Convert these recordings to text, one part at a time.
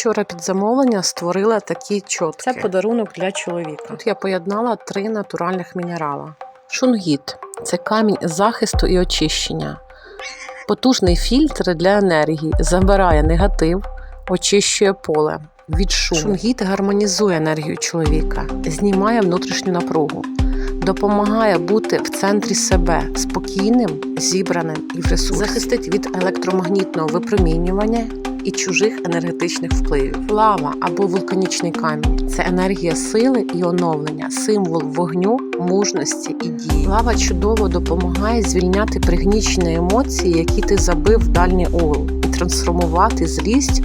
вчора під замовлення створила такі чотки. Це подарунок для чоловіка. Тут я поєднала три натуральних мінерала. Шунгіт це камінь захисту і очищення. Потужний фільтр для енергії, забирає негатив, очищує поле від шуму. Шунгіт гармонізує енергію чоловіка, знімає внутрішню напругу, допомагає бути в центрі себе спокійним, зібраним і в ресурсі. Захистить від електромагнітного випромінювання і чужих енергетичних впливів. Лава або вулканічний камінь це енергія сили і оновлення, символ вогню, мужності і дії. Лава чудово допомагає звільняти пригнічені емоції, які ти забив в дальній угол, і трансформувати злість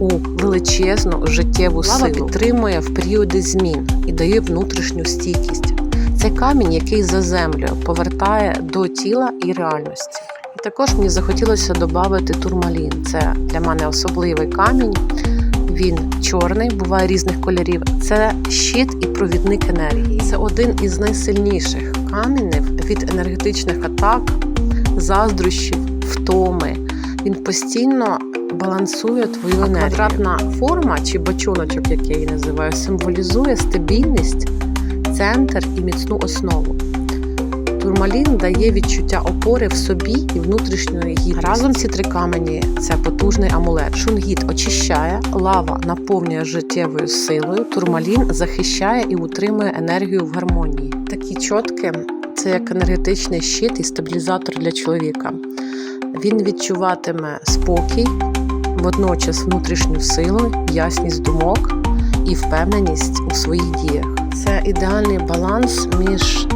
у величезну життєву Лава силу. підтримує в періоди змін і дає внутрішню стійкість. Це камінь, який заземлює, повертає до тіла і реальності. Також мені захотілося додати турмалін. Це для мене особливий камінь. Він чорний, буває різних кольорів. Це щит і провідник енергії. Це один із найсильніших каменів від енергетичних атак, заздрощів, втоми. Він постійно балансує твою енергію. Квадратна форма чи бочоночок, як я її називаю, символізує стабільність, центр і міцну основу. Турмалін дає відчуття опори в собі і внутрішньої гідності. Разом ці три камені це потужний амулет. Шунгіт очищає, лава наповнює життєвою силою, турмалін захищає і утримує енергію в гармонії. Такі чотки це як енергетичний щит і стабілізатор для чоловіка. Він відчуватиме спокій, водночас внутрішню силу, ясність думок і впевненість у своїх діях. Це ідеальний баланс між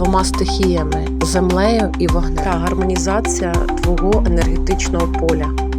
двома стихіями землею і вогнем. Та гармонізація твого енергетичного поля.